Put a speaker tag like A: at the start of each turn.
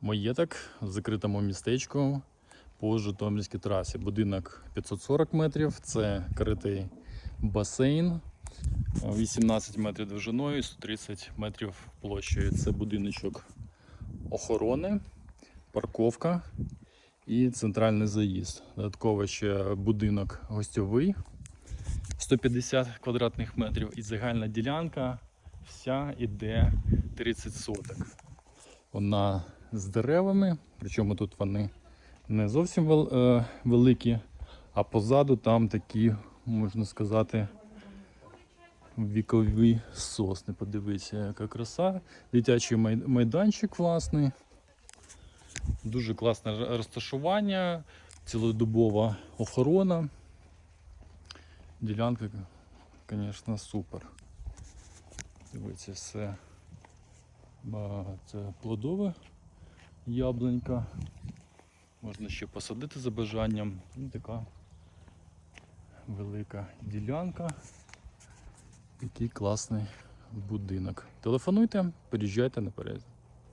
A: маєток в закритому містечку по Житомирській трасі. Будинок 540 метрів, це критий басейн, 18 метрів довжиною, 130 метрів площею. Це будиночок охорони, парковка і центральний заїзд. Додатково ще будинок гостьовий 150 квадратних метрів і загальна ділянка вся іде 30 соток. Вона з деревами, причому тут вони не зовсім е, великі, а позаду там такі, можна сказати, вікові сосни. Подивіться, яка краса. Дитячий майданчик власний. Дуже класне розташування, цілодобова охорона. Ділянка, звісно, супер. Дивіться, все. Це плодове яблунька. Можна ще посадити за бажанням. І така велика ділянка. Який класний будинок. Телефонуйте, приїжджайте наперед.